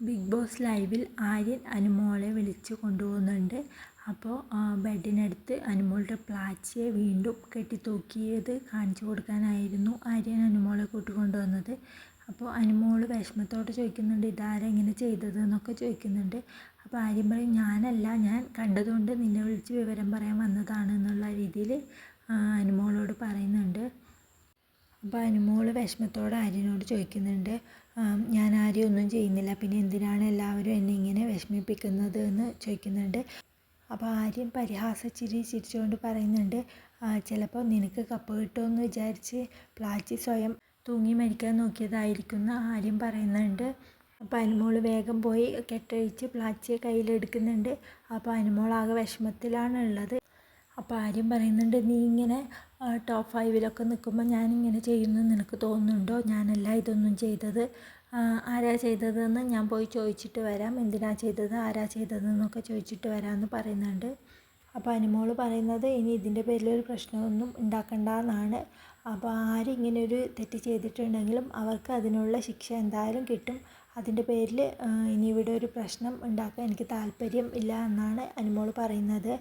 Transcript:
Big boss ലൈവിൽ ആര്യൻ അനുമോളെ വിളിച്ച് കൊണ്ടുപോകുന്നുണ്ട്. അപ്പോൾ ബെഡിനടുത്ത് അനുമോളുടെ പ്ലാച്ചിയെ വീണ്ടും കെട്ടിത്തൂക്കിയത് കാണിച്ചു കൊടുക്കാനായിരുന്നു ആര്യൻ അനുമോളെ കൂട്ടിക്കൊണ്ടുവന്നത്. അപ്പോൾ അനുമോൾ വിഷമത്തോടെ ചോദിക്കുന്നുണ്ട് ഇതാരാ ഇങ്ങനെ ചെയ്തതെന്നൊക്കെ ചോദിക്കുന്നുണ്ട്. അപ്പോൾ ആര്യൻ പറയും ഞാനല്ല ഞാൻ കണ്ടതുകൊണ്ട് നിന്നെ വിളിച്ച് വിവരം പറയാൻ വന്നതാണ് എന്നുള്ള രീതിയിൽ അനുമോളോട് പറയുന്നുണ്ട്. അപ്പോൾ അനുമോൾ വിഷമത്തോടെ ആര്യനോട് ചോദിക്കുന്നുണ്ട് ഞാൻ ആരും ഒന്നും ചെയ്യുന്നില്ല പിന്നെ എന്തിനാണ് എല്ലാവരും എന്നെ ഇങ്ങനെ വിഷമിപ്പിക്കുന്നത് എന്ന് ചോദിക്കുന്നുണ്ട്. അപ്പോൾ ആര്യൻ പരിഹാസച്ചിരി ചിരിച്ചുകൊണ്ട് പറയുന്നുണ്ട് ചിലപ്പോൾ നിനക്ക് കപ്പ് കിട്ടുമെന്ന് വിചാരിച്ച് പ്ലാച്ചി സ്വയം തൂങ്ങി മരിക്കാൻ നോക്കിയതായിരിക്കും എന്ന് ആര്യം പറയുന്നുണ്ട്. അപ്പോൾ അനുമോൾ വേഗം പോയി കെട്ടഴിച്ച് പ്ലാച്ചിയെ കയ്യിലെടുക്കുന്നുണ്ട്. അപ്പോൾ അനുമോൾ ആകെ വിഷമത്തിലാണ് ഉള്ളത് അപ്പോൾ ആര്യം പറയുന്നുണ്ട് നീ ഇങ്ങനെ ടോപ്പ് ഫൈവിലൊക്കെ നിൽക്കുമ്പോൾ ഞാനിങ്ങനെ ചെയ്യുന്നു നിനക്ക് തോന്നുന്നുണ്ടോ? ഞാനല്ല ഇതൊന്നും ചെയ്തത്. ആരാ ചെയ്തതെന്ന് ഞാൻ പോയി ചോദിച്ചിട്ട് വരാം. എന്തിനാ ചെയ്തത്? ആരാ ചെയ്തതെന്നൊക്കെ ചോദിച്ചിട്ട് വരാമെന്ന് പറയുന്നുണ്ട്. അപ്പോൾ അനുമോൾ പറയുന്നത് ഇനി ഇതിന്റെ പേരിൽ ഒരു പ്രശ്നമൊന്നും ഉണ്ടാക്കണ്ട എന്നാണ് അപ്പോൾ ആരിങ്ങനെ ഒരു തെറ്റ് ചെയ്തിട്ടുണ്ടെങ്കിലും അവർക്ക് അതിനുള്ള ശിക്ഷ എന്തായാലും കിട്ടും. അതിന്റെ പേരിൽ ഇനി ഇവിടെ ഒരു പ്രശ്നം ഉണ്ടാക്കാൻ എനിക്ക് താല്പര്യം ഇല്ല എന്നാണ് അനുമോൾ പറയുന്നത്.